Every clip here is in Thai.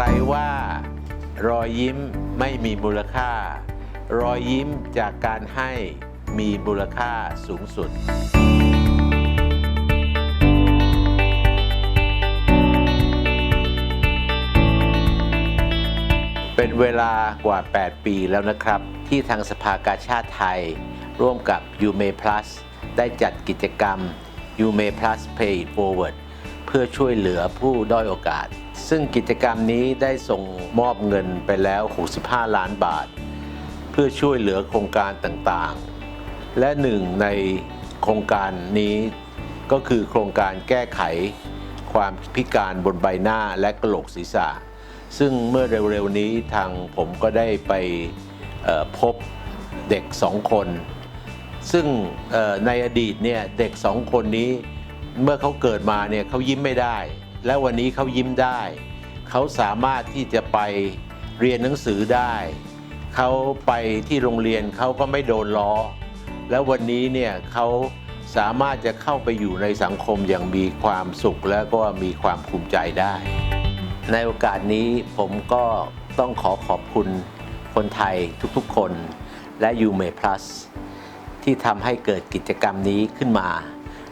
รว่ารอยยิ้มไม่มีมูลค่า รอยยิ้มจากการให้มีมูลค่าสูงสุด เป็นเวลากว่า 8 ปีแล้วนะครับ ที่ทางสภากาชาติไทย ร่วมกับ u m a Plus ได้จัดกิจกรรม u m a Plus Pay It Forward เพื่อช่วยเหลือผู้ด้อยโอกาส ซึ่งกิจกรรมนี้ได้ส่งมอบเงินไปแล้ว 65 ล้านบาท เพื่อช่วยเหลือโครงการต่างๆ และหนึ่งในโครงการนี้ก็คือโครงการแก้ไขความพิการบนใบหน้าและกระโหลกศีรษะ ซึ่งเมื่อเร็วๆนี้ทางผมก็ได้ไปพบเด็กสองคน ซึ่งในอดีตเนี่ยเด็กสองคนนี้ เมื่อเขาเกิดมาเนี่ยเขายิ้มไม่ได้ และวันนี้เขายิ้มได้ เขาสามารถที่จะไปเรียนหนังสือได้ เขาไปที่โรงเรียนเขาก็ไม่โดนล้อ แล้ววันนี้เนี่ยเขาสามารถจะเข้าไปอยู่ในสังคมอย่างมีความสุขและก็มีความภูมิใจได้ ในโอกาสนี้ผมก็ต้องขอขอบคุณคนไทยทุกๆคน และยูเม Plus ที่ทำให้เกิดกิจกรรมนี้ขึ้นมา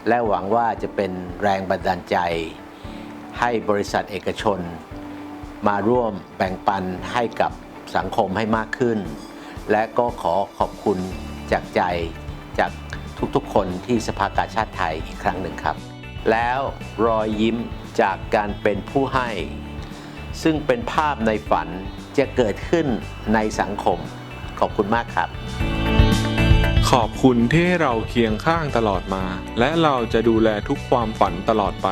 และหวังว่าจะเป็นแรงบันดาลใจ ให้บริษัทเอกชน มาร่วมแบ่งปันให้กับสังคมให้มากขึ้น และก็ขอขอบคุณจากใจจากทุกๆ คนที่สภากาชาติไทยอีกครั้งหนึ่งครับ แล้วรอยยิ้มจากการเป็นผู้ให้ ซึ่งเป็นภาพในฝันจะเกิดขึ้นในสังคมขอบคุณมากครับ ขอบคุณที่เราเคียงข้างตลอดมา และเราจะดูแลทุกความฝันตลอดไป